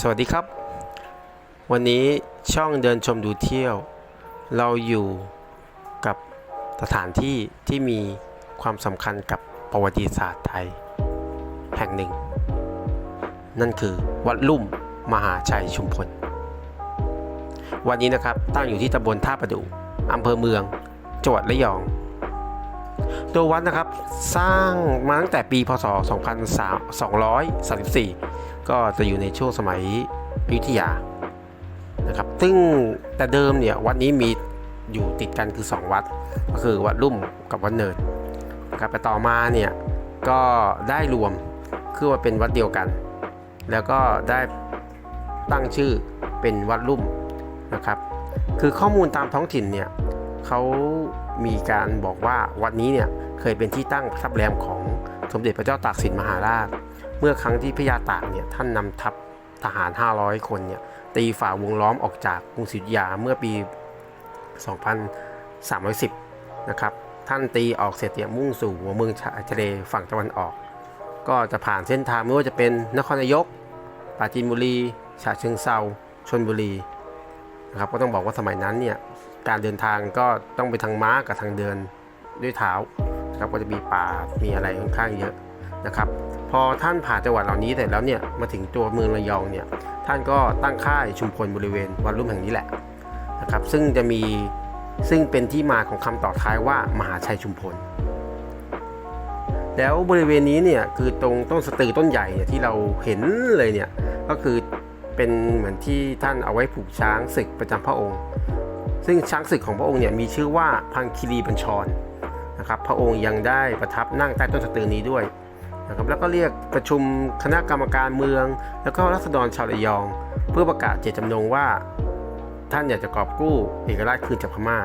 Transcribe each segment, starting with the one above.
สวัสดีครับ วันนี้ช่องเดินชมดูเที่ยว เราอยู่กับสถานที่ที่มีความสำคัญกับประวัติศาสตร์ไทย แห่งหนึ่ง นั่นคือวัดลุ่มมหาชัยชุมพล วันนี้นะครับตั้งอยู่ที่ตำบลท่าประดูอำเภอเมืองจังหวัดระยองตัววัดนะครับสร้างมาตั้งแต่ปีพศ 2234 ก็จะอยู่ในช่วงสมัยอยุธยานะครับ ซึ่งแต่เดิมเนี่ยวัดนี้มีอยู่ติดกันคือ 2 วัด ก็คือวัดลุ่มกับวัดเนินนะครับแต่ต่อมาเนี่ยก็ได้รวมคือว่าเป็นวัดเดียวกัน แล้วก็ได้ตั้งชื่อเป็นวัดลุ่มนะครับ คือข้อมูลตามท้องถิ่นเนี่ยเขามีการบอกว่าวัดนี้เนี่ยเคยเป็นที่ตั้งประทับแรมของสมเด็จพระเจ้าตากสินมหาราช เมื่อครั้งที่พระยาตากเนี่ยท่านนำทัพทหาร 500 คนเนี่ยตีฝ่าวงล้อมออกจากกรุงศรีอยุธยาเมื่อปี 2310 นะครับ ท่านตีออกเสร็จเนี่ยมุ่งสู่หัวเมืองชายทะเลฝั่งตะวันออก ก็จะผ่านเส้นทางไม่ว่าจะเป็นนครนายกปราจีนบุรีฉะเชิงเซาชนบุรีนะครับก็ต้องบอกว่าสมัยนั้นเนี่ยการเดินทางก็ต้องไปทางม้ากับทางเดินด้วยเท้านะครับก็จะมีป่ามีอะไรค่อนข้างเยอะ นะครับพอท่านผ่านจังหวัดเหล่านี้เสร็จแล้วเนี่ยมาถึงตัวเมืองระยองเนี่ยท่านก็ตั้งค่ายชุมพลบริเวณวัดรุ่มแห่งนี้แหละนะครับซึ่งจะมีซึ่งเป็นที่มาของคำต่อท้ายว่ามหาชัยชุมพล แล้วบริเวณนี้เนี่ยคือตรงต้นสตือต้นใหญ่เนี่ยที่เราเห็นเลยเนี่ยก็คือเป็นเหมือนที่ท่านเอาไว้ผูกช้างศึกประจำพระองค์ ซึ่งช้างศึกของพระองค์เนี่ยมีชื่อว่าพังคีรีบัญชรนะครับพระองค์ยังได้ประทับนั่งใต้ต้นสตือนี้ด้วย นะครับแล้วก็เรียกประชุมคณะกรรมการเมือง แล้วก็รัษฎรชาวระยอง เพื่อประกาศเจตจำนงว่า ท่านอยากจะกอบกู้เอกราชคืนจากพม่า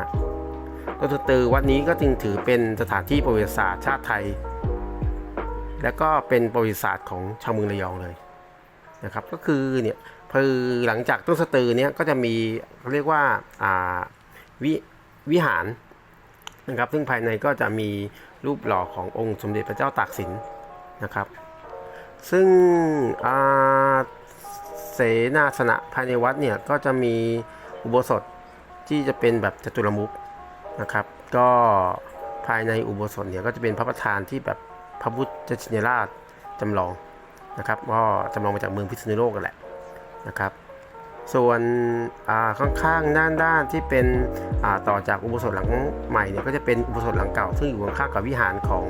ต้นสตือวัดนี้ก็จึงถือเป็นสถานที่ประวัติศาสตร์ชาติไทย และก็เป็นประวัติศาสตร์ของชาวเมืองระยองเลยนะครับ ก็คือเนี่ยคือหลังจากต้นสตือเนี่ยก็จะมีเรียกว่าอ่าวิวิหารนะครับ ซึ่งภายในก็จะมีรูปหล่อขององค์สมเด็จพระเจ้าตากสิน นะครับ ซึ่งอาเสนาสนะภายในวัดเนี่ยก็จะมีอุโบสถที่จะเป็นแบบจตุรมุขนะครับ ก็ภายในอุโบสถเนี่ยก็จะเป็นพระประธานที่แบบพระพุทธชินราชจำลองนะครับก็จำลองมาจากเมืองพิษณุโลกกันแหละนะครับ ส่วนอาข้างๆด้านด้านที่เป็นอาต่อจากอุโบสถหลังใหม่เนี่ยก็จะเป็นอุโบสถหลังเก่า ซึ่งอยู่ข้างๆกับวิหารของ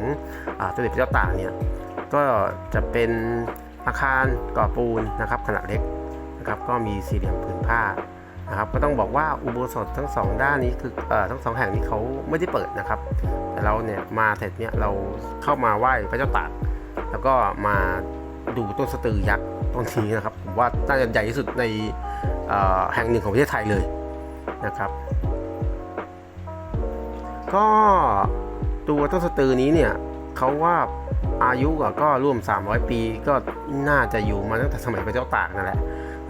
อาสมเด็จพระเจ้าตากเนี่ย ก็จะเป็นอาคารก่อปูนนะครับขนาดเล็กนะครับก็มีสี่เหลี่ยมผืนผ้านะครับก็ต้องบอกว่าอุโบสถทั้งสองด้านนี้คือเอ่อทั้งสองแห่งนี้เขาไม่ได้เปิดนะครับ แต่เราเนี่ยมาเสร็จเนี่ยเราเข้ามาไหว้พระเจ้าตากแล้วก็มาดูต้นสตือยักษ์ต้นนี้นะครับผมว่าน่าจะใหญ่ที่สุดในแห่งหนึ่งของประเทศไทยเลยนะครับ ก็ตัวต้นสตือนี้เนี่ยเขาว่า อายุก็ร่วม 300 ปีก็น่าจะอยู่มาตั้งแต่สมัยพระเจ้าตากนั่นแหละ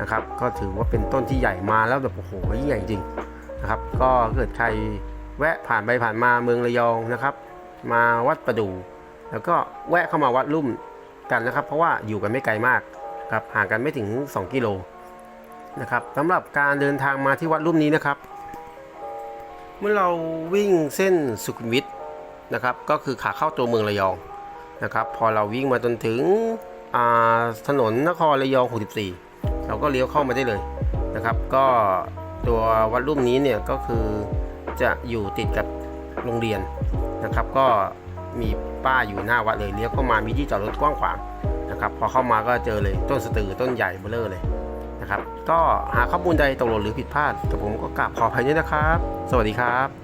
นะครับก็ถือว่าเป็นต้นที่ใหญ่มาแล้วแบบโอ้โหใหญ่จริงนะครับก็เกิดใครแวะผ่านไปผ่านมาเมืองระยองนะครับ มาวัดประดู แล้วก็แวะเข้ามาวัดลุ่มกันนะครับ เพราะว่าอยู่กันไม่ไกลมากครับห่างกันไม่ถึง 2 กิโลนะครับสำหรับการเดินทางมาที่วัดลุ่มนี้นะครับ เมื่อเราวิ่งเส้นสุขุมวิทนะครับก็คือขาเข้าตัวเมืองระยอง นะครับ พอเราวิ่งมาจนถึงถนนนครระยอง 64 เราก็เลี้ยวเข้ามาได้เลยนะครับ ก็ตัววัดรุ่มนี้เนี่ยก็คือจะอยู่ติดกับโรงเรียนนะครับ ก็มีป้าอยู่หน้าวัดเลยเลี้ยวเข้ามามีที่จอดรถกว้างขวางนะครับพอเข้ามาก็เจอเลยต้นสตือต้นใหญ่เบ้อเร่อเลยนะครับ ก็หาข้อมูลใดตกหล่นหรือผิดพลาดแต่ผมก็กราบขออภัยด้วยนะครับ สวัสดีครับ